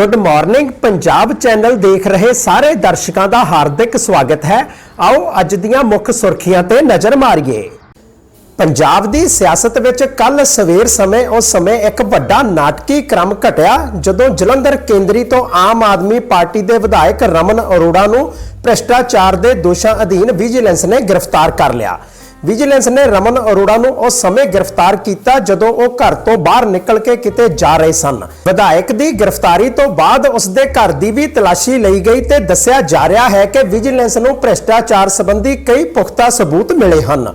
Good morning Punjab channel ਦੇਖ ਰਹੇ ਸਾਰੇ ਦਰਸ਼ਕਾਂ ਦਾ ਹਾਰਦਿਕ ਸਵਾਗਤ ਹੈ। ਆਓ ਅੱਜ ਦੀਆਂ ਮੁੱਖ ਸੁਰਖੀਆਂ ਤੇ ਨਜ਼ਰ ਮਾਰੀਏ। ਪੰਜਾਬ ਦੀ ਸਿਆਸਤ ਵਿੱਚ ਕੱਲ ਸਵੇਰ ਸਮੇਂ ਉਸ ਸਮੇਂ ਇੱਕ ਵੱਡਾ ਨਾਟਕੀ ਕ੍ਰਮ ਘਟਿਆ, ਜਦੋਂ ਜਲੰਧਰ ਕੇਂਦਰੀ ਤੋਂ ਆਮ ਆਦਮੀ ਪਾਰਟੀ ਦੇ ਵਿਧਾਇਕ ਰਮਨ ਅਰੋੜਾ ਨੂੰ ਭ੍ਰਿਸ਼ਟਾਚਾਰ ਦੇ ਦੋਸ਼ਾਂ ਅਧੀਨ ਵਿਜੀਲੈਂਸ ਨੇ ਗ੍ਰਿਫਤਾਰ ਕਰ ਲਿਆ। ਵਿਜੀਲੈਂਸ ਨੇ ਰਮਨ ਅਰੋੜਾ ਨੂੰ ਉਸ ਸਮੇਂ ਗ੍ਰਿਫਤਾਰ ਕੀਤਾ ਜਦੋਂ ਉਹ ਘਰ ਤੋਂ ਬਾਹਰ ਨਿਕਲ ਕੇ ਕਿਤੇ ਜਾ ਰਹੇ ਸਨ। ਵਿਧਾਇਕ ਦੀ ਗ੍ਰਿਫਤਾਰੀ ਤੋਂ ਬਾਅਦ ਉਸ ਦੇ ਘਰ ਦੀ ਵੀ ਤਲਾਸ਼ੀ ਲਈ ਗਈ ਤੇ ਦੱਸਿਆ ਜਾ ਰਿਹਾ ਹੈ ਕਿ ਵਿਜੀਲੈਂਸ ਨੂੰ ਭ੍ਰਿਸ਼ਟਾਚਾਰ ਸੰਬੰਧੀ ਕਈ ਪੁਖਤਾ ਸਬੂਤ ਮਿਲੇ ਹਨ।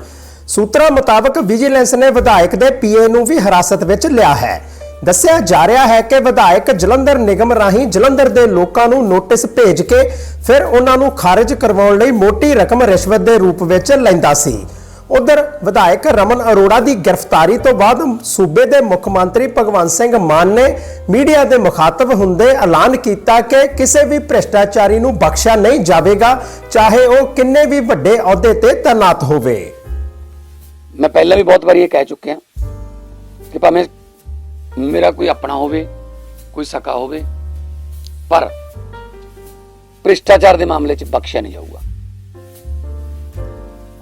ਸੂਤਰਾਂ ਮੁਤਾਬਕ ਵਿਜੀਲੈਂਸ ਨੇ ਵਿਧਾਇਕ ਦੇ ਪੀਏ ਨੂੰ ਵੀ ਹਿਰਾਸਤ ਵਿੱਚ ਲਿਆ ਹੈ। ਦੱਸਿਆ ਜਾ ਰਿਹਾ ਹੈ ਕਿ ਵਿਧਾਇਕ ਜਲੰਧਰ ਨਿਗਮ ਰਾਹੀਂ ਜਲੰਧਰ ਦੇ ਲੋਕਾਂ ਨੂੰ ਨੋਟਿਸ ਭੇਜ ਕੇ ਫਿਰ ਉਹਨਾਂ ਨੂੰ ਖਾਰਜ ਕਰਵਾਉਣ ਲਈ ਮੋਟੀ ਰਕਮ ਰਿਸ਼ਵਤ ਦੇ ਰੂਪ ਵਿੱਚ ਲੈਂਦਾ ਸੀ। ਉਧਰ ਵਿਧਾਇਕ ਰਮਨ ਅਰੋੜਾ ਦੀ ਗ੍ਰਿਫਤਾਰੀ ਤੋਂ ਬਾਅਦ ਸੂਬੇ ਦੇ ਮੁੱਖ ਮੰਤਰੀ ਭਗਵੰਤ ਸਿੰਘ ਮਾਨ ਨੇ ਮੀਡੀਆ ਦੇ ਮੁਖਾਤਬ ਹੁੰਦੇ ਐਲਾਨ ਕੀਤਾ ਕਿ ਕਿਸੇ ਵੀ ਭ੍ਰਿਸ਼ਟਾਚਾਰੀ ਨੂੰ ਬਖਸ਼ਿਆ ਨਹੀਂ ਜਾਵੇਗਾ, ਚਾਹੇ ਉਹ ਕਿੰਨੇ ਵੀ ਵੱਡੇ ਅਹੁਦੇ ਤੇ ਤੈਨਾਤ ਹੋਵੇ। ਮੈਂ ਪਹਿਲਾਂ ਵੀ ਬਹੁਤ ਵਾਰੀ ਇਹ ਕਹਿ ਚੁੱਕਿਆ ਕਿ ਭਾਵੇਂ ਮੇਰਾ ਕੋਈ ਆਪਣਾ ਹੋਵੇ, ਕੋਈ ਸਕਾ ਹੋਵੇ, ਪਰ ਭ੍ਰਿਸ਼ਟਾਚਾਰ ਦੇ ਮਾਮਲੇ 'ਚ ਬਖਸ਼ਿਆ ਨਹੀਂ ਜਾਊਗਾ।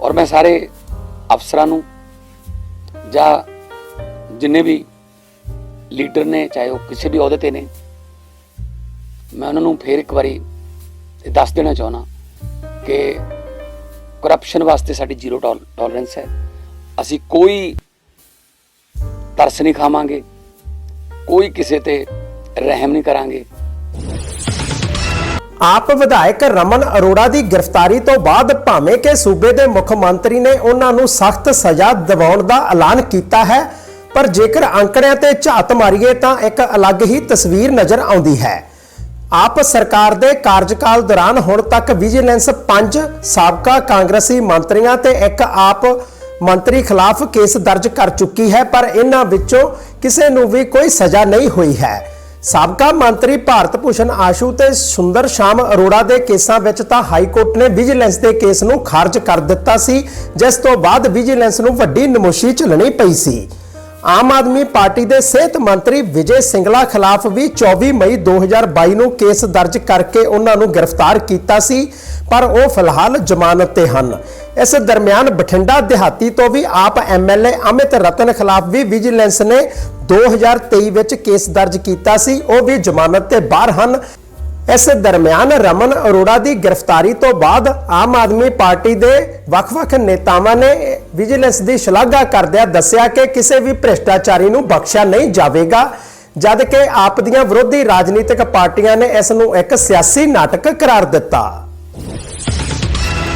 ਔਰ ਮੈਂ ਸਾਰੇ ਅਫਸਰਾਂ ਨੂੰ ਜਾਂ ਜਿੰਨੇ ਵੀ ਲੀਡਰ ਨੇ, ਚਾਹੇ ਉਹ ਕਿਸੇ ਵੀ ਅਹੁਦੇ ਤੇ ਨੇ, ਮੈਂ ਉਹਨਾਂ ਨੂੰ ਫੇਰ ਇੱਕ ਵਾਰੀ ਇਹ ਦੱਸ ਦੇਣਾ ਚਾਹੁੰਦਾ ਕਿ ਕਰਪਸ਼ਨ ਵਾਸਤੇ ਸਾਡੀ ਜ਼ੀਰੋ ਟੋਲਰੈਂਸ ਹੈ। ਅਸੀਂ ਕੋਈ ਤਰਸ ਨਹੀਂ ਖਾਵਾਂਗੇ, ਕੋਈ ਕਿਸੇ ਤੇ ਰਹਿਮ ਨਹੀਂ ਕਰਾਂਗੇ। ਆਪ ਵਿਧਾਇਕ ਰਮਨ ਅਰੋੜਾ ਦੀ ਗ੍ਰਿਫਤਾਰੀ ਤੋਂ ਬਾਅਦ ਭਾਵੇਂ ਕਿ ਸੂਬੇ ਦੇ ਮੁੱਖ ਮੰਤਰੀ ਨੇ ਉਹਨਾਂ ਨੂੰ ਸਖਤ ਸਜ਼ਾ ਦਿਵਾਉਣ ਦਾ ਐਲਾਨ ਕੀਤਾ ਹੈ, ਪਰ ਜੇਕਰ ਅੰਕੜਿਆਂ ਤੇ ਝਾਤ ਮਾਰੀਏ ਤਾਂ ਇੱਕ ਅਲੱਗ ਹੀ ਤਸਵੀਰ ਨਜ਼ਰ ਆਉਂਦੀ ਹੈ। ਆਪ ਸਰਕਾਰ ਦੇ ਕਾਰਜਕਾਲ ਦੌਰਾਨ ਹੁਣ ਤੱਕ ਵਿਜੀਲੈਂਸ 5 ਸਾਬਕਾ ਕਾਂਗਰਸੀ ਮੰਤਰੀਆਂ ਤੇ ਇੱਕ ਆਪ ਮੰਤਰੀ ਖਿਲਾਫ ਕੇਸ ਦਰਜ ਕਰ ਚੁੱਕੀ ਹੈ, ਪਰ ਇਹਨਾਂ ਵਿੱਚੋਂ ਕਿਸੇ ਨੂੰ ਵੀ ਕੋਈ ਸਜ਼ਾ ਨਹੀਂ ਹੋਈ ਹੈ। ਸਾਬਕਾ ਮੰਤਰੀ ਭਾਰਤ ਭੂਸ਼ਣ ਆਸ਼ੂ ਤੇ ਸੁੰਦਰ ਸ਼ਾਮ ਅਰੋੜਾ ਦੇ ਕੇਸਾਂ ਵਿੱਚ ਤਾਂ ਹਾਈ ਕੋਰਟ ਨੇ ਵਿਜੀਲੈਂਸ ਦੇ ਕੇਸ ਨੂੰ ਖਾਰਜ ਕਰ ਦਿੱਤਾ ਸੀ, ਜਿਸ ਤੋਂ ਬਾਅਦ ਵਿਜੀਲੈਂਸ ਨੂੰ ਵੱਡੀ ਨਮੋਸ਼ੀ ਝੱਲਣੀ ਪਈ ਸੀ। ਆਮ ਆਦਮੀ ਪਾਰਟੀ ਦੇ ਸਿਹਤ ਮੰਤਰੀ ਵਿਜੇ ਸਿੰਗਲਾ ਖਿਲਾਫ ਵੀ 24 ਮਈ 2022 ਨੂੰ ਕੇਸ ਦਰਜ ਕਰਕੇ ਉਹਨਾਂ ਨੂੰ ਗ੍ਰਿਫਤਾਰ ਕੀਤਾ ਸੀ, ਪਰ ਉਹ ਫਿਲਹਾਲ ਜ਼ਮਾਨਤ ਤੇ ਹਨ। ਇਸ ਦਰਮਿਆਨ ਬਠਿੰਡਾ ਦਿਹਾਤੀ ਤੋਂ ਵੀ ਆਪ ਐਮਐਲਏ ਅਮਿਤ ਰਤਨ ਖਿਲਾਫ ਵੀ ਵਿਜੀਲੈਂਸ ਨੇ 2023 ਵਿੱਚ ਕੇਸ ਦਰਜ ਕੀਤਾ ਸੀ। ਉਹ ਵੀ ਜ਼ਮਾਨਤ ਤੇ ਬਾਹਰ ਹਨ। ਇਸ ਦਰਮਿਆਨ ਰਮਨ ਅਰੋੜਾ ਦੀ ਗ੍ਰਿਫਤਾਰੀ ਤੋਂ ਬਾਅਦ ਆਮ ਆਦਮੀ ਪਾਰਟੀ ਦੇ ਵੱਖ-ਵੱਖ ਨੇਤਾਵਾਂ ਨੇ ਵਿਜੀਲੈਂਸ ਦੀ ਸ਼ਲਾਘਾ ਕਰਦਿਆਂ ਦੱਸਿਆ ਕਿ ਕਿਸੇ ਵੀ ਭ੍ਰਿਸ਼ਟਾਚਾਰੀ ਨੂੰ ਬਖਸ਼ਿਆ ਨਹੀਂ ਜਾਵੇਗਾ, ਜਦ ਕਿ ਆਪ ਦੀਆਂ ਵਿਰੋਧੀ ਰਾਜਨੀਤਿਕ ਪਾਰਟੀਆਂ ਨੇ ਇਸ ਨੂੰ ਇੱਕ ਸਿਆਸੀ ਨਾਟਕ ਕਰਾਰ ਦਿੱਤਾ।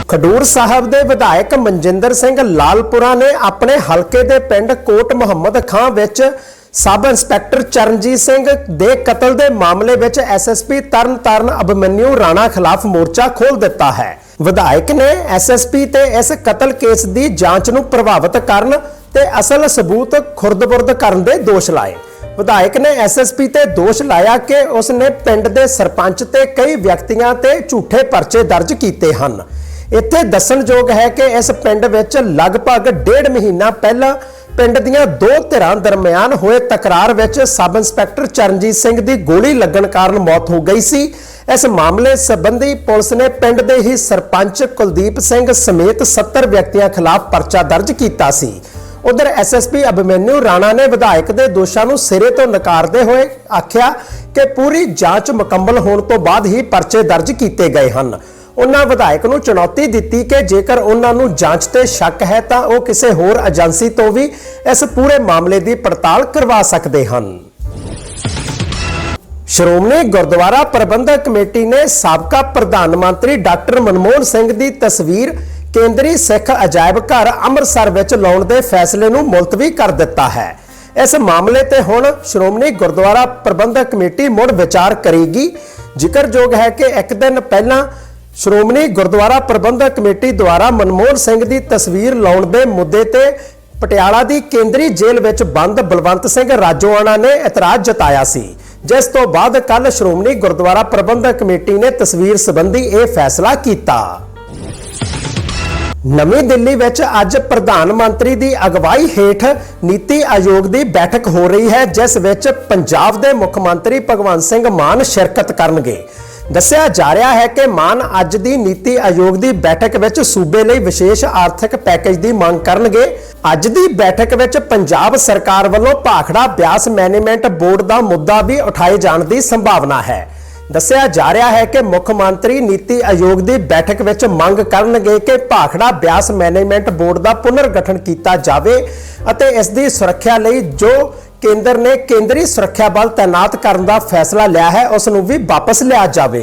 ਖਡੂਰ ਸਾਹਿਬ ਦੇ ਵਿਧਾਇਕ ਮਨਜਿੰਦਰ ਸਿੰਘ ਲਾਲਪੁਰਾ ਨੇ ਆਪਣੇ ਹਲਕੇ ਦੇ ਪਿੰਡ ਕੋਟ ਮੁਹੰਮਦ ਖਾਂ ਵਿੱਚ ਸਬ ਇੰਸਪੈਕਟਰ ਚਰਨਜੀਤ ਸਿੰਘ ਦੇ ਕਤਲ ਦੇ ਮਾਮਲੇ ਵਿੱਚ ਐਸਐਸਪੀ ਤਰਨਤਾਰਨ ਅਭਮਨਿਊ ਰਾਣਾ ਖਿਲਾਫ ਮੋਰਚਾ ਖੋਲ ਦਿੱਤਾ ਹੈ। ਵਿਧਾਇਕ ਨੇ ਐਸਐਸਪੀ ਤੇ ਇਸ ਕਤਲ ਕੇਸ ਦੀ ਜਾਂਚ ਨੂੰ ਪ੍ਰਭਾਵਿਤ ਕਰਨ ਤੇ ਅਸਲ ਸਬੂਤ ਖੁਰਦ-ਬੁਰਦ ਕਰਨ ਦੇ ਦੋਸ਼ ਲਾਏ। ਵਿਧਾਇਕ ਨੇ ਐਸਐਸਪੀ ਤੇ ਦੋਸ਼ ਲਾਇਆ ਕਿ ਉਸ ਨੇ ਪਿੰਡ ਦੇ ਸਰਪੰਚ ਤੇ ਕਈ ਵਿਅਕਤੀਆਂ ਤੇ ਝੂਠੇ ਪਰਚੇ ਦਰਜ ਕੀਤੇ ਹਨ। ਇੱਥੇ ਦੱਸਣਯੋਗ ਹੈ ਕਿ ਇਸ ਪਿੰਡ ਵਿੱਚ ਲਗਭਗ ਡੇਢ ਮਹੀਨਾ ਪਹਿਲਾਂ ਪਿੰਡ ਦੀਆਂ ਦੋ ਧਿਰਾਂ ਦਰਮਿਆਨ ਹੋਏ ਤਕਰਾਰ ਵਿੱਚ ਸਬ ਇੰਸਪੈਕਟਰ ਚਰਨਜੀਤ ਸਿੰਘ ਦੀ ਗੋਲੀ ਲੱਗਣ ਕਾਰਨ ਮੌਤ ਹੋ ਗਈ ਸੀ। ਇਸ ਮਾਮਲੇ ਸੰਬੰਧੀ ਪੁਲਿਸ ਨੇ ਪਿੰਡ ਦੇ ਹੀ ਸਰਪੰਚ ਕੁਲਦੀਪ ਸਿੰਘ ਸਮੇਤ 70 ਵਿਅਕਤੀਆਂ ਖਿਲਾਫ ਪਰਚਾ ਦਰਜ ਕੀਤਾ ਸੀ। ਉਧਰ ਐਸਐਸਪੀ ਅਭਿਮਨਿਊ ਰਾਣਾ ਨੇ ਵਿਧਾਇਕ ਦੇ ਦੋਸ਼ਾਂ ਨੂੰ ਸਿਰੇ ਤੋਂ ਨਕਾਰਦੇ ਹੋਏ ਆਖਿਆ ਕਿ ਪੂਰੀ ਜਾਂਚ ਮੁਕੰਮਲ ਹੋਣ ਤੋਂ ਬਾਅਦ ਹੀ ਪਰਚੇ ਦਰਜ ਕੀਤੇ ਗਏ ਹਨ। ਉਹਨਾਂ ਵਿਧਾਇਕ ਨੂੰ ਚੁਣੌਤੀ ਦਿੱਤੀ ਕਿ ਜੇਕਰ ਉਹਨਾਂ ਨੂੰ ਜਾਂਚ ਤੇ ਸ਼ੱਕ ਹੈ ਤਾਂ ਉਹ ਕਿਸੇ ਹੋਰ ਏਜੰਸੀ ਤੋਂ ਵੀ ਇਸ ਪੂਰੇ ਮਾਮਲੇ ਦੀ ਪੜਤਾਲ ਕਰਵਾ ਸਕਦੇ ਹਨ। ਸ਼੍ਰੋਮਣੀ ਗੁਰਦੁਆਰਾ ਪ੍ਰਬੰਧਕ ਕਮੇਟੀ ਨੇ ਸਾਬਕਾ ਪ੍ਰਧਾਨ ਮੰਤਰੀ ਡਾਕਟਰ ਮਨਮੋਹਨ ਸਿੰਘ ਦੀ ਤਸਵੀਰ ਕੇਂਦਰੀ ਸਿੱਖ ਅਜਾਇਬ ਘਰ ਅੰਮ੍ਰਿਤਸਰ ਵਿੱਚ ਲਾਉਣ ਦੇ ਫੈਸਲੇ ਨੂੰ ਮੁਲਤਵੀ ਕਰ ਦਿੱਤਾ ਹੈ। ਇਸ ਮਾਮਲੇ ਤੇ ਹੁਣ ਸ਼੍ਰੋਮਣੀ ਗੁਰਦੁਆਰਾ ਪ੍ਰਬੰਧਕ ਕਮੇਟੀ ਮੁੜ ਵਿਚਾਰ ਕਰੇਗੀ। ਜ਼ਿਕਰਯੋਗ ਹੈ ਕਿ ਇੱਕ ਦਿਨ ਪਹਿਲਾਂ ਸ਼੍ਰੋਮਣੀ ਗੁਰਦੁਆਰਾ ਪ੍ਰਬੰਧਕ ਕਮੇਟੀ ਦੁਆਰਾ ਮਨਮੋਹਨ ਸਿੰਘ ਦੀ ਤਸਵੀਰ ਲਾਉਣ ਦੇ ਮੁੱਦੇ ਤੇ ਪਟਿਆਲਾ ਦੀ ਕੇਂਦਰੀ ਜੇਲ੍ਹ ਵਿੱਚ ਬੰਦ ਬਲਵੰਤ ਸਿੰਘ ਰਾਜੋਆਣਾ ਨੇ ਇਤਰਾਜ਼ ਜਤਾਇਆ ਸੀ। ਜਿਸ ਤੋਂ ਬਾਅਦ ਕੱਲ ਸ਼੍ਰੋਮਣੀ ਗੁਰਦੁਆਰਾ ਪ੍ਰਬੰਧਕ ਕਮੇਟੀ ਨੇ ਤਸਵੀਰ ਸੰਬੰਧੀ ਇਹ ਫੈਸਲਾ ਕੀਤਾ। ਨਵੀਂ ਦਿੱਲੀ ਵਿੱਚ ਅੱਜ ਪ੍ਰਧਾਨ ਮੰਤਰੀ ਦੀ ਅਗਵਾਈ ਹੇਠ ਨੀਤੀ ਆਯੋਗ ਦੀ ਬੈਠਕ ਹੋ ਰਹੀ ਹੈ, ਜਿਸ ਵਿੱਚ ਪੰਜਾਬ ਦੇ ਮੁੱਖ ਮੰਤਰੀ ਭਗਵੰਤ ਸਿੰਘ ਮਾਨ ਸ਼ਿਰਕਤ ਕਰਨਗੇ। ਦੱਸਿਆ ਜਾ ਰਿਹਾ ਹੈ ਕਿ ਮਾਨ ਅੱਜ ਦੀ ਨੀਤੀ ਆਯੋਗ ਦੀ ਬੈਠਕ ਵਿੱਚ ਸੂਬੇ ਲਈ ਵਿਸ਼ੇਸ਼ ਆਰਥਿਕ ਪੈਕੇਜ ਦੀ ਮੰਗ ਕਰਨਗੇ। ਅੱਜ ਦੀ ਬੈਠਕ ਵਿੱਚ ਪੰਜਾਬ ਸਰਕਾਰ ਵੱਲੋਂ ਭਾਖੜਾ ਬਿਆਸ ਮੈਨੇਜਮੈਂਟ ਬੋਰਡ ਦਾ ਮੁੱਦਾ ਵੀ ਉਠਾਏ ਜਾਣ ਦੀ ਸੰਭਾਵਨਾ ਹੈ। ਦੱਸਿਆ ਜਾ ਰਿਹਾ ਹੈ ਕਿ ਮੁੱਖ ਮੰਤਰੀ ਨੀਤੀ ਆਯੋਗ ਦੀ ਬੈਠਕ ਵਿੱਚ ਮੰਗ ਕਰਨਗੇ ਕਿ ਭਾਖੜਾ ਬਿਆਸ ਮੈਨੇਜਮੈਂਟ ਬੋਰਡ ਦਾ ਪੁਨਰਗਠਨ ਕੀਤਾ ਜਾਵੇ ਅਤੇ ਇਸ ਦੀ ਸੁਰੱਖਿਆ ਲਈ ਜੋ ਕੇਂਦਰ ਨੇ ਕੇਂਦਰੀ ਸੁਰੱਖਿਆ ਬਲ ਤਾਇਨਾਤ ਕਰਨ ਦਾ ਫੈਸਲਾ ਲਿਆ ਹੈ, ਉਸ ਨੂੰ ਵੀ ਵਾਪਸ ਲਿਆ ਜਾਵੇ।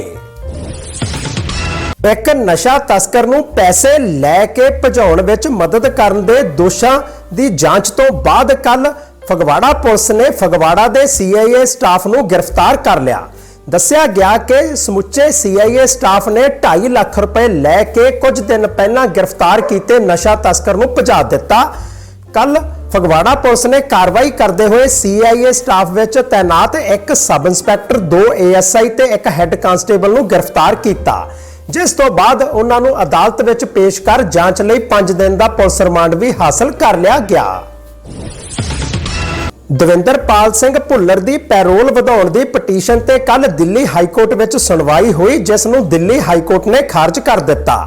ਇੱਕ ਨਸ਼ਾ ਤਸਕਰ ਨੂੰ ਪੈਸੇ ਲੈ ਕੇ ਭਜਾਉਣ ਵਿੱਚ ਮਦਦ ਕਰਨ ਦੇ ਦੋਸ਼ਾਂ ਦੀ ਜਾਂਚ ਤੋਂ ਬਾਅਦ ਕੱਲ ਫਗਵਾੜਾ ਪੁਲਿਸ ਨੇ ਫਗਵਾੜਾ ਦੇ CIA ਸਟਾਫ ਨੂੰ ਗ੍ਰਿਫਤਾਰ ਕਰ ਲਿਆ। ਦੱਸਿਆ ਗਿਆ ਕਿ ਸਮੁੱਚੇ CIA ਸਟਾਫ ਨੇ 2.5 ਲੱਖ ਰੁਪਏ ਲੈ ਕੇ ਕੁਝ ਦਿਨ ਪਹਿਲਾਂ ਗ੍ਰਿਫਤਾਰ ਕੀਤੇ ਨਸ਼ਾ ਤਸਕਰ ਨੂੰ ਭਜਾ ਦਿੱਤਾ। ਕੱਲ ਫਗਵਾੜਾ ਪੁਲਿਸ ਨੇ ਕਾਰਵਾਈ ਕਰਦੇ ਹੋਏ CIA ਸਟਾਫ ਵਿੱਚ ਤਾਇਨਾਤ ਇੱਕ ਸਬ ਇੰਸਪੈਕਟਰ 2 ASI ਤੇ ਇੱਕ ਹੈੱਡ ਕਾਂਸਟੇਬਲ ਨੂੰ ਗ੍ਰਿਫਤਾਰ ਕੀਤਾ, ਜਿਸ ਤੋਂ ਬਾਅਦ ਉਹਨਾਂ ਨੂੰ ਅਦਾਲਤ ਵਿੱਚ ਪੇਸ਼ ਕਰ ਜਾਂਚ ਲਈ 5 ਦਿਨ ਦਾ ਪੁਲਿਸ ਰਿਮਾਂਡ ਵੀ ਹਾਸਲ ਕਰ ਲਿਆ ਗਿਆ। ਦਵਿੰਦਰਪਾਲ ਸਿੰਘ ਭੁੱਲਰ ਦੀ ਪੈਰੋਲ ਵਧਾਉਣ ਦੀ ਪਟੀਸ਼ਨ ਤੇ ਕੱਲ ਦਿੱਲੀ ਹਾਈ ਕੋਰਟ ਵਿੱਚ ਸੁਣਵਾਈ ਹੋਈ, ਜਿਸ ਨੂੰ ਦਿੱਲੀ ਹਾਈ ਕੋਰਟ ਨੇ ਖਾਰਜ ਕਰ ਦਿੱਤਾ।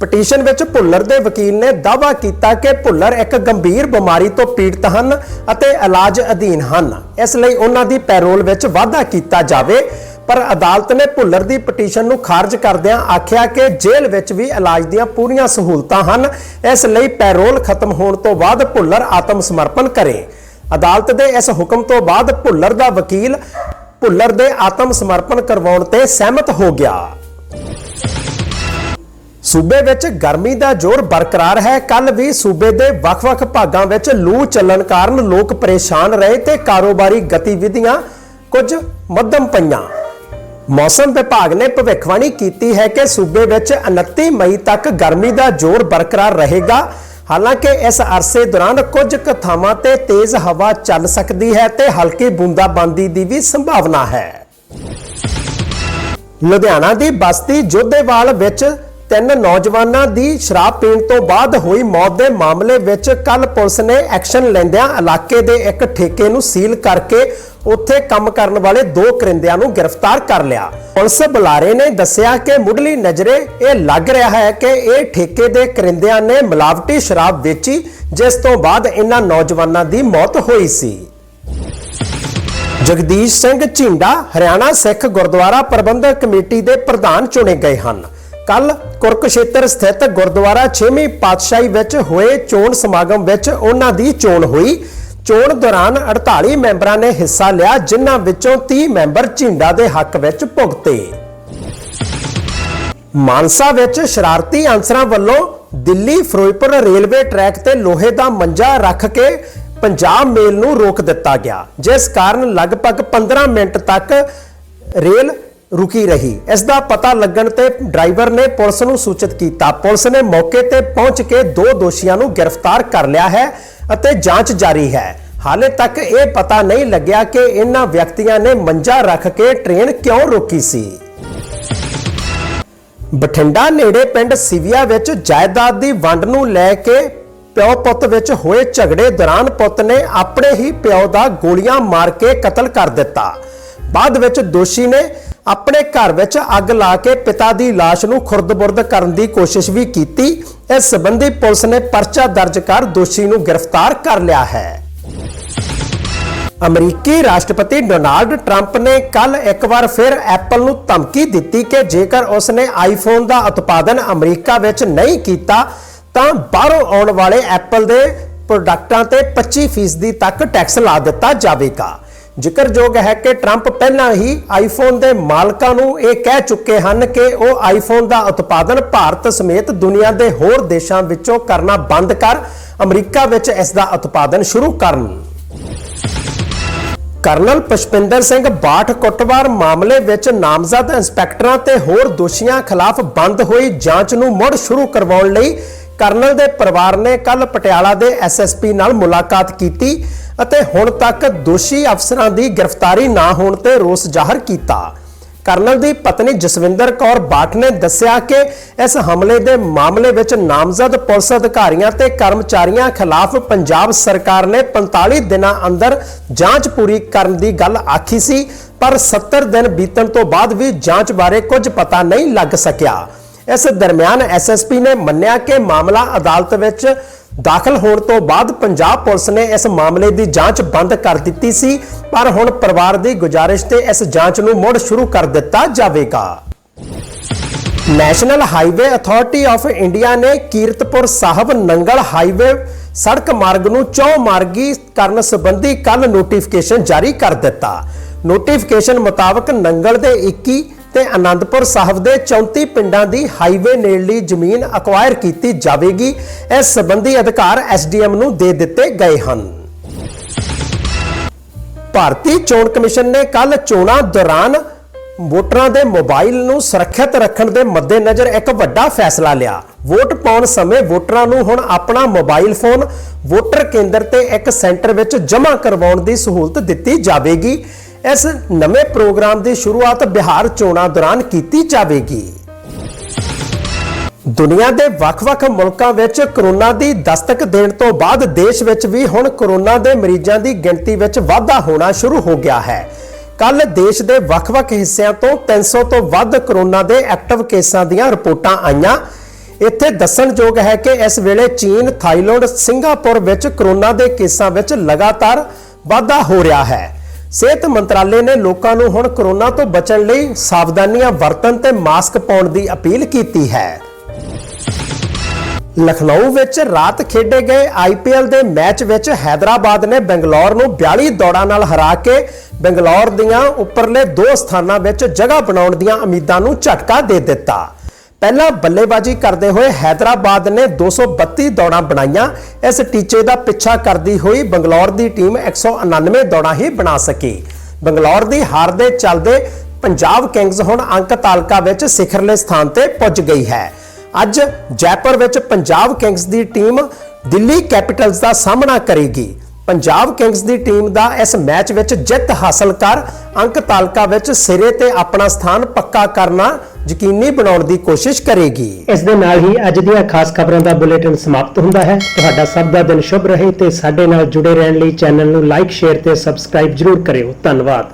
ਪਟੀਸ਼ਨ ਵਿੱਚ ਭੁੱਲਰ ਦੇ ਵਕੀਲ ਨੇ ਦਾਅਵਾ ਕੀਤਾ ਕਿ ਭੁੱਲਰ ਇੱਕ ਗੰਭੀਰ ਬਿਮਾਰੀ ਤੋਂ ਪੀੜਤ ਹਨ ਅਤੇ ਇਲਾਜ ਅਧੀਨ ਹਨ। ਇਸ ਲਈ ਉਹਨਾਂ ਦੀ ਪੈਰੋਲ ਵਿੱਚ ਵਾਧਾ ਕੀਤਾ ਜਾਵੇ। ਪਰ ਅਦਾਲਤ ਨੇ ਭੁੱਲਰ ਦੀ ਪਟੀਸ਼ਨ ਨੂੰ ਖਾਰਜ ਕਰਦਿਆਂ ਆਖਿਆ ਕਿ ਜੇਲ੍ਹ ਵਿੱਚ ਵੀ ਇਲਾਜ ਦੀਆਂ ਪੂਰੀਆਂ ਸਹੂਲਤਾਂ ਹਨ। ਇਸ ਲਈ ਪੈਰੋਲ ਖਤਮ ਹੋਣ ਤੋਂ ਬਾਅਦ ਭੁੱਲਰ ਆਤਮ ਸਮਰਪਣ ਕਰੇ। ਅਦਾਲਤ ਦੇ ਇਸ ਹੁਕਮ ਤੋਂ ਬਾਅਦ ਭੁੱਲਰ ਦਾ ਵਕੀਲ ਭੁੱਲਰ ਦੇ ਆਤਮ ਸਮਰਪਣ ਕਰਵਾਉਣ ਤੇ ਸਹਿਮਤ ਹੋ ਗਿਆ। ਸੂਬੇ ਵਿੱਚ ਗਰਮੀ ਦਾ ਜ਼ੋਰ ਬਰਕਰਾਰ ਹੈ। ਕੱਲ ਵੀ ਸੂਬੇ ਦੇ ਵੱਖ-ਵੱਖ ਭਾਗਾਂ ਵਿੱਚ ਲੂ ਚੱਲਣ ਕਾਰਨ ਲੋਕ ਪਰੇਸ਼ਾਨ ਰਹੇ ਤੇ ਕਾਰੋਬਾਰੀ ਗਤੀਵਿਧੀਆਂ ਕੁਝ ਮੱਧਮ ਪਈਆਂ। ਮੌਸਮ ਵਿਭਾਗ ਨੇ ਭਵਿੱਖਬਾਣੀ ਕੀਤੀ ਹੈ ਕਿ ਸੂਬੇ ਵਿੱਚ 29 ਮਈ ਤੱਕ ਗਰਮੀ ਦਾ ਜ਼ੋਰ ਬਰਕਰਾਰ ਰਹੇਗਾ। ਹਾਲਾਂਕਿ ਇਸ ਅਰਸੇ ਦੌਰਾਨ ਕੁਝ ਕੁ ਥਾਵਾਂ ਤੇ ਤੇਜ਼ ਹਵਾ ਚੱਲ ਸਕਦੀ ਹੈ ਤੇ ਹਲਕੀ ਬੂੰਦਾਬਾਂਦੀ ਦੀ ਵੀ ਸੰਭਾਵਨਾ ਹੈ। ਲੁਧਿਆਣਾ ਦੀ ਬਸਤੀ ਜੋਧੇਵਾਲ ਵਿੱਚ ਤਿੰਨ ਨੌਜਵਾਨਾਂ ਦੀ ਸ਼ਰਾਬ ਪੀਣ ਤੋਂ ਬਾਅਦ ਹੋਈ ਮੌਤ ਦੇ ਮਾਮਲੇ ਵਿੱਚ ਕੱਲ ਪੁਲਿਸ ਨੇ ਐਕਸ਼ਨ ਲੈਂਦਿਆਂ ਇਲਾਕੇ ਦੇ ਇੱਕ ਠੇਕੇ ਨੂੰ ਸੀਲ ਕਰਕੇ ਉੱਥੇ ਕੰਮ ਕਰਨ ਵਾਲੇ ਦੋ ਕਰਿੰਦਿਆਂ ਨੂੰ ਗ੍ਰਿਫਤਾਰ ਕਰ ਲਿਆ। ਪੁਲਿਸ ਬੁਲਾਰੇ ਨੇ ਦੱਸਿਆ ਕਿ ਮੁੱਢਲੀ ਨਜ਼ਰੇ ਇਹ ਲੱਗ ਰਿਹਾ ਹੈ ਕਿ ਇਹ ਠੇਕੇ ਦੇ ਕਰਿੰਦਿਆਂ ਨੇ ਮਿਲਾਵਟੀ ਸ਼ਰਾਬ ਵੇਚੀ, ਜਿਸ ਤੋਂ ਬਾਅਦ ਇਹਨਾਂ ਨੌਜਵਾਨਾਂ ਦੀ ਮੌਤ ਹੋਈ ਸੀ। ਜਗਦੀਸ਼ ਸਿੰਘ ਝਿੰਡਾ, ਹਰਿਆਣਾ ਸਿੱਖ ਗੁਰਦੁਆਰਾ ਪ੍ਰਬੰਧਕ ਕਮੇਟੀ ਦੇ ਪ੍ਰਧਾਨ ਚੁਣੇ ਗਏ ਹਨ। ਕੱਲ ਕੁਰਕਸ਼ੇਤਰ ਸਥਿਤ ਗੁਰਦੁਆਰਾ 6ਵੀਂ ਪਾਤਸ਼ਾਹੀ ਵਿੱਚ ਹੋਏ ਚੋਣ ਸਮਾਗਮ ਵਿੱਚ ਉਹਨਾਂ ਦੀ ਚੋਣ ਹੋਈ। ਚੋਣ ਦੌਰਾਨ 48 ਮੈਂਬਰਾਂ ਨੇ ਹਿੱਸਾ ਲਿਆ, ਜਿਨ੍ਹਾਂ ਵਿੱਚੋਂ 30 ਮੈਂਬਰ ਝਿੰਡਾ ਦੇ ਹੱਕ ਵਿੱਚ ਭੁਗਤੇ। ਮਾਨਸਾ ਵਿੱਚ ਸ਼ਰਾਰਤੀ ਅਨਸਰਾਂ ਵੱਲੋਂ ਦਿੱਲੀ ਫਿਰੋਜ਼ਪੁਰ ਰੇਲਵੇ ਟਰੈਕ ਤੇ ਲੋਹੇ ਦਾ ਮੰਜਾ ਰੱਖ ਕੇ ਪੰਜਾਬ ਮੇਲ ਨੂੰ ਰੋਕ ਦਿੱਤਾ ਗਿਆ, ਜਿਸ ਕਾਰਨ ਲਗਭਗ 15 ਮਿੰਟ ਤੱਕ ਰੇਲ ਰੁਕੀ ਰਹੀ। ਇਸ ਦਾ ਪਤਾ ਲੱਗਣ ਤੇ ਡਰਾਈਵਰ ਨੇ ਪੁਲਿਸ ਨੂੰ ਸੂਚਿਤ ਕੀਤਾ। ਪੁਲਿਸ ਨੇ ਮੌਕੇ ਤੇ ਪਹੁੰਚ ਕੇ ਦੋ ਦੋਸ਼ੀਆਂ ਨੂੰ ਗ੍ਰਿਫਤਾਰ ਕਰ ਲਿਆ ਹੈ ਅਤੇ ਜਾਂਚ ਜਾਰੀ ਹੈ। ਹਾਲੇ ਤੱਕ ਇਹ ਪਤਾ ਨਹੀਂ ਲੱਗਿਆ ਕਿ ਇਹਨਾਂ ਵਿਅਕਤੀਆਂ ਨੇ ਮੰਜਾ ਰੱਖ ਕੇ ਟ੍ਰੇਨ ਕਿਉਂ ਰੋਕੀ ਸੀ। ਬਠਿੰਡਾ ਨੇੜੇ ਪਿੰਡ ਸਿਵਿਆ ਵਿੱਚ ਜਾਇਦਾਦ ਦੀ ਵੰਡ ਨੂੰ ਲੈ ਕੇ ਪਿਓ ਪੁੱਤ ਵਿੱਚ ਹੋਏ ਝਗੜੇ ਦੌਰਾਨ ਪੁੱਤ ਨੇ ਆਪਣੇ ਹੀ ਪਿਓ ਦਾ ਗੋਲੀਆਂ ਮਾਰ ਕੇ ਕਤਲ ਕਰ ਦਿੱਤਾ। ਬਾਅਦ ਵਿੱਚ ਦੋਸ਼ੀ ਨੇ ਆਪਣੇ ਘਰ ਵਿੱਚ ਅੱਗ ਲਾ ਕੇ ਪਿਤਾ ਦੀ ਲਾਸ਼ ਨੂੰ ਖੁਰਦ-ਬੁਰਦ ਕਰਨ ਦੀ ਕੋਸ਼ਿਸ਼ ਵੀ ਕੀਤੀ। ਇਸ ਸੰਬੰਧੀ ਪੁਲਿਸ ਨੇ ਪਰਚਾ ਦਰਜ ਕਰ ਦੋਸ਼ੀ ਨੂੰ ਗ੍ਰਿਫਤਾਰ ਕਰ ਲਿਆ ਹੈ। ਅਮਰੀਕੀ ਰਾਸ਼ਟਰਪਤੀ ਡੋਨਾਲਡ ਟਰੰਪ ਨੇ ਕੱਲ ਇੱਕ ਵਾਰ ਫਿਰ ਐਪਲ ਨੂੰ ਧਮਕੀ ਦਿੱਤੀ ਕਿ ਜੇਕਰ ਉਸ ਨੇ ਆਈਫੋਨ ਦਾ ਉਤਪਾਦਨ ਅਮਰੀਕਾ ਵਿੱਚ ਨਹੀਂ ਕੀਤਾ, ਤਾਂ ਬਾਹਰੋਂ ਆਉਣ ਵਾਲੇ ਐਪਲ ਦੇ ਪ੍ਰੋਡਕਟਾਂ ਤੇ 25% ਤੱਕ ਟੈਕਸ ਲਾ ਦਿੱਤਾ ਜਾਵੇਗਾ। ਜ਼ਿਕਰਯੋਗ ਹੈ ਕਿ ਟਰੰਪ ਪਹਿਲਾਂ ਹੀ ਆਈਫੋਨ ਦੇ ਮਾਲਕਾਂ ਨੂੰ ਇਹ ਕਹਿ ਚੁੱਕੇ ਹਨ ਕਿ ਉਹ ਆਈਫੋਨ ਦਾ ਉਤਪਾਦਨ ਭਾਰਤ ਸਮੇਤ ਦੁਨੀਆ ਦੇ ਹੋਰ ਦੇਸ਼ਾਂ ਵਿੱਚੋਂ ਕਰਨਾ ਬੰਦ ਕਰ, ਅਮਰੀਕਾ ਵਿੱਚ ਇਸ ਦਾ ਉਤਪਾਦਨ ਸ਼ੁਰੂ ਕਰਨ। ਕਰਨਲ ਪੁਸ਼ਪਿੰਦਰ ਸਿੰਘ ਬਾਠ ਕੁੱਟਵਾਰ ਮਾਮਲੇ ਵਿੱਚ ਨਾਮਜ਼ਦ ਇੰਸਪੈਕਟਰਾਂ ਤੇ ਹੋਰ ਦੋਸ਼ੀਆਂ ਖਿਲਾਫ ਬੰਦ ਹੋਈ ਜਾਂਚ ਨੂੰ ਮੁੜ ਸ਼ੁਰੂ ਕਰਵਾਉਣ ਲਈ ਕਰਨਲ ਦੇ ਪਰਿਵਾਰ ਨੇ ਕੱਲ ਪਟਿਆਲਾ ਦੇ ਐਸਐਸਪੀ ਨਾਲ ਮੁਲਾਕਾਤ ਕੀਤੀ ਅਤੇ ਹੁਣ ਤੱਕ ਦੋਸ਼ੀ ਅਫਸਰਾਂ ਦੀ ਗ੍ਰਿਫਤਾਰੀ ਨਾ ਹੋਣ ਤੇ ਰੋਸ ਜ਼ਾਹਰ ਕੀਤਾ। ਕਰਨਲ ਦੀ ਪਤਨੀ ਜਸਵਿੰਦਰ ਕੌਰ ਬਾਠ ਨੇ ਦੱਸਿਆ ਕਿ ਇਸ ਹਮਲੇ ਦੇ ਮਾਮਲੇ ਵਿੱਚ ਨਾਮਜ਼ਦ ਪੁਲਿਸ ਅਧਿਕਾਰੀਆਂ ਤੇ ਕਰਮਚਾਰੀਆਂ ਖਿਲਾਫ ਪੰਜਾਬ ਸਰਕਾਰ ਨੇ 45 ਦਿਨਾਂ ਅੰਦਰ ਜਾਂਚ ਪੂਰੀ ਕਰਨ ਦੀ ਗੱਲ ਆਖੀ ਸੀ, ਪਰ 70 ਦਿਨ ਬੀਤਣ ਤੋਂ ਬਾਅਦ ਵੀ ਜਾਂਚ ਬਾਰੇ ਕੁਝ ਪਤਾ ਨਹੀਂ ਲੱਗ ਸਕਿਆ। ਇਸ ਦਰਮਿਆਨ ਐਸਐਸਪੀ ਨੇ ਮੰਨਿਆ ਕਿ ਮਾਮਲਾ ਅਦਾਲਤ ਵਿੱਚ ਦਾਖਲ ਹੋਣ ਤੋਂ ਬਾਅਦ ਪੰਜਾਬ ਪੁਲਿਸ ਨੇ ਇਸ ਮਾਮਲੇ ਦੀ ਜਾਂਚ ਬੰਦ ਕਰ ਦਿੱਤੀ ਸੀ, ਪਰ ਹੁਣ ਪਰਿਵਾਰ ਦੀ ਗੁਜ਼ਾਰਿਸ਼ ਤੇ ਇਸ ਜਾਂਚ ਨੂੰ ਮੁੜ ਸ਼ੁਰੂ ਕਰ ਦਿੱਤਾ ਜਾਵੇਗਾ। National highway authority of India ਨੇ ਕੀਰਤਪੁਰ ਸਾਹਿਬ ਨੰਗਲ ਹਾਈਵੇ ਸੜਕ ਮਾਰਗ ਨੂੰ ਚੌ ਮਾਰਗੀ ਕਰਨ ਸੰਬੰਧੀ ਕੱਲ ਨੋਟੀਫਿਕੇਸ਼ਨ ਜਾਰੀ ਕਰ ਦਿੱਤਾ। ਨੋਟੀਫਿਕੇਸ਼ਨ ਮੁਤਾਬਕ ਨੰਗਲ ਦੇ 21 ਤੇ ਆਨੰਦਪੁਰ ਸਾਹਿਬ ਦੇ 34 ਪਿੰਡਾਂ ਦੀ ਹਾਈਵੇ ਨੇੜਲੀ ਜ਼ਮੀਨ ਅਕਵਾਇਰ ਕੀਤੀ ਜਾਵੇਗੀ। ਇਸ ਸੰਬੰਧੀ ਅਧਿਕਾਰ ਐਸਡੀਐਮ ਨੂੰ ਦੇ ਦਿੱਤੇ ਗਏ ਹਨ। ਭਾਰਤੀ ਚੋਣ ਕਮਿਸ਼ਨ ਨੇ ਕੱਲ ਚੋਣਾਂ ਦੌਰਾਨ ਵੋਟਰਾਂ ਦੇ ਮੋਬਾਈਲ ਨੂੰ ਸੁਰੱਖਿਅਤ ਰੱਖਣ ਦੇ ਮੱਦੇਨਜ਼ਰ ਇੱਕ ਵੱਡਾ ਫੈਸਲਾ ਲਿਆ। ਵੋਟ ਪਾਉਣ ਸਮੇਂ ਵੋਟਰਾਂ ਨੂੰ ਹੁਣ ਆਪਣਾ ਮੋਬਾਈਲ ਫੋਨ, ਵੋਟਰ ਕੇਂਦਰ ਤੇ ਇੱਕ ਸੈਂਟਰ ਵਿੱਚ ਜਮ੍ਹਾਂ ਕਰਵਾਉਣ ਦੀ ਸਹੂਲਤ ਦਿੱਤੀ ਜਾਵੇਗੀ। ਇਸ ਨਵੇਂ ਪ੍ਰੋਗਰਾਮ ਦੀ ਸ਼ੁਰੂਆਤ ਬਿਹਾਰ ਚੋਣਾਂ ਦੌਰਾਨ ਕੀਤੀ ਜਾਵੇਗੀ। ਦੁਨੀਆ ਦੇ ਵੱਖ-ਵੱਖ ਮੁਲਕਾਂ ਵਿੱਚ ਕਰੋਨਾ ਦੀ ਦਸਤਕ ਦੇਣ ਤੋਂ ਬਾਅਦ ਦੇਸ਼ ਵਿੱਚ ਵੀ ਹੁਣ ਕਰੋਨਾ ਦੇ ਮਰੀਜ਼ਾਂ ਦੀ ਗਿਣਤੀ ਵਿੱਚ ਵਾਧਾ ਹੋਣਾ ਸ਼ੁਰੂ ਹੋ ਗਿਆ ਹੈ। ਕੱਲ ਦੇਸ਼ ਦੇ ਵੱਖ-ਵੱਖ ਹਿੱਸਿਆਂ ਤੋਂ 300 ਤੋਂ ਵੱਧ ਕਰੋਨਾ ਦੇ ਐਕਟਿਵ ਕੇਸਾਂ ਦੀਆਂ ਰਿਪੋਰਟਾਂ ਆਈਆਂ। ਇੱਥੇ ਦੱਸਣਯੋਗ ਹੈ ਕਿ ਇਸ ਵੇਲੇ ਚੀਨ, ਥਾਈਲੈਂਡ, ਸਿੰਗਾਪੁਰ ਵਿੱਚ ਕਰੋਨਾ ਦੇ ਕੇਸਾਂ ਵਿੱਚ ਲਗਾਤਾਰ ਵਾਧਾ ਹੋ ਰਿਹਾ ਹੈ। ਸਿਹਤ ਮੰਤਰਾਲੇ ਨੇ ਲੋਕਾਂ ਨੂੰ ਹੁਣ ਕਰੋਨਾ ਤੋਂ ਬਚਣ ਲਈ ਸਾਵਧਾਨੀਆਂ ਵਰਤਣ ਤੇ ਮਾਸਕ ਪਾਉਣ ਦੀ ਅਪੀਲ ਕੀਤੀ ਹੈ। ਲਖਨਊ ਵਿੱਚ ਰਾਤ ਖੇਡੇ ਗਏ ਆਈਪੀਐਲ ਦੇ ਮੈਚ ਵਿੱਚ ਹੈਦਰਾਬਾਦ ਨੇ ਬੰਗਲੌਰ ਨੂੰ 42 ਦੌੜਾਂ ਨਾਲ ਹਰਾ ਕੇ ਬੰਗਲੌਰ ਦੀਆਂ ਉੱਪਰਲੇ ਦੋ ਸਥਾਨਾਂ ਵਿੱਚ ਜਗ੍ਹਾ ਬਣਾਉਣ ਦੀਆਂ ਉਮੀਦਾਂ ਨੂੰ ਝਟਕਾ ਦੇ ਦਿੱਤਾ। ਪਹਿਲਾਂ ਬੱਲੇਬਾਜ਼ੀ ਕਰਦੇ ਹੋਏ ਹੈਦਰਾਬਾਦ ਨੇ 232 ਦੌੜਾਂ ਬਣਾਈਆਂ। ਇਸ ਟੀਚੇ ਦਾ ਪਿੱਛਾ ਕਰਦੀ ਹੋਈ ਬੰਗਲੌਰ ਦੀ ਟੀਮ 199 ਦੌੜਾਂ ਹੀ ਬਣਾ ਸਕੀ। ਬੰਗਲੌਰ ਦੀ ਹਾਰ ਦੇ ਚੱਲਦੇ ਪੰਜਾਬ ਕਿੰਗਜ਼ ਹੁਣ ਅੰਕ ਤਾਲਕਾ ਵਿੱਚ ਸਿਖਰਲੇ ਸਥਾਨ ਤੇ ਪੁੱਜ ਗਈ ਹੈ। ਅੱਜ ਜੈਪੁਰ ਵਿੱਚ ਪੰਜਾਬ ਕਿੰਗਜ਼ ਦੀ ਟੀਮ ਦਿੱਲੀ ਕੈਪੀਟਲਸ ਦਾ ਸਾਹਮਣਾ ਕਰੇਗੀ। ਪੰਜਾਬ ਕਿੰਗਜ਼ ਦੀ ਟੀਮ ਦਾ ਇਸ ਮੈਚ ਵਿੱਚ ਜਿੱਤ ਹਾਸਲ ਕਰ ਅੰਕ ਤਾਲਕਾ ਵਿੱਚ ਸਿਰੇ ਤੇ ਆਪਣਾ ਸਥਾਨ ਪੱਕਾ ਕਰਨਾ ਯਕੀਨੀ ਬਣਾਉਣ ਦੀ ਕੋਸ਼ਿਸ਼ ਕਰੇਗੀ। ਇਸ ਦੇ ਨਾਲ ਹੀ ਅੱਜ ਦੀਆਂ ਖਾਸ ਖਬਰਾਂ ਦਾ ਬੁਲੇਟਿਨ ਸਮਾਪਤ ਹੁੰਦਾ ਹੈ। ਤੁਹਾਡਾ ਸਭ ਦਾ ਦਿਨ ਸ਼ੁਭ ਰਹੇ ਤੇ ਸਾਡੇ ਨਾਲ ਜੁੜੇ ਰਹਿਣ ਲਈ ਚੈਨਲ ਨੂੰ ਲਾਈਕ, ਸ਼ੇਅਰ ਤੇ ਸਬਸਕ੍ਰਾਈਬ ਜਰੂਰ ਕਰਿਓ। ਧੰਨਵਾਦ।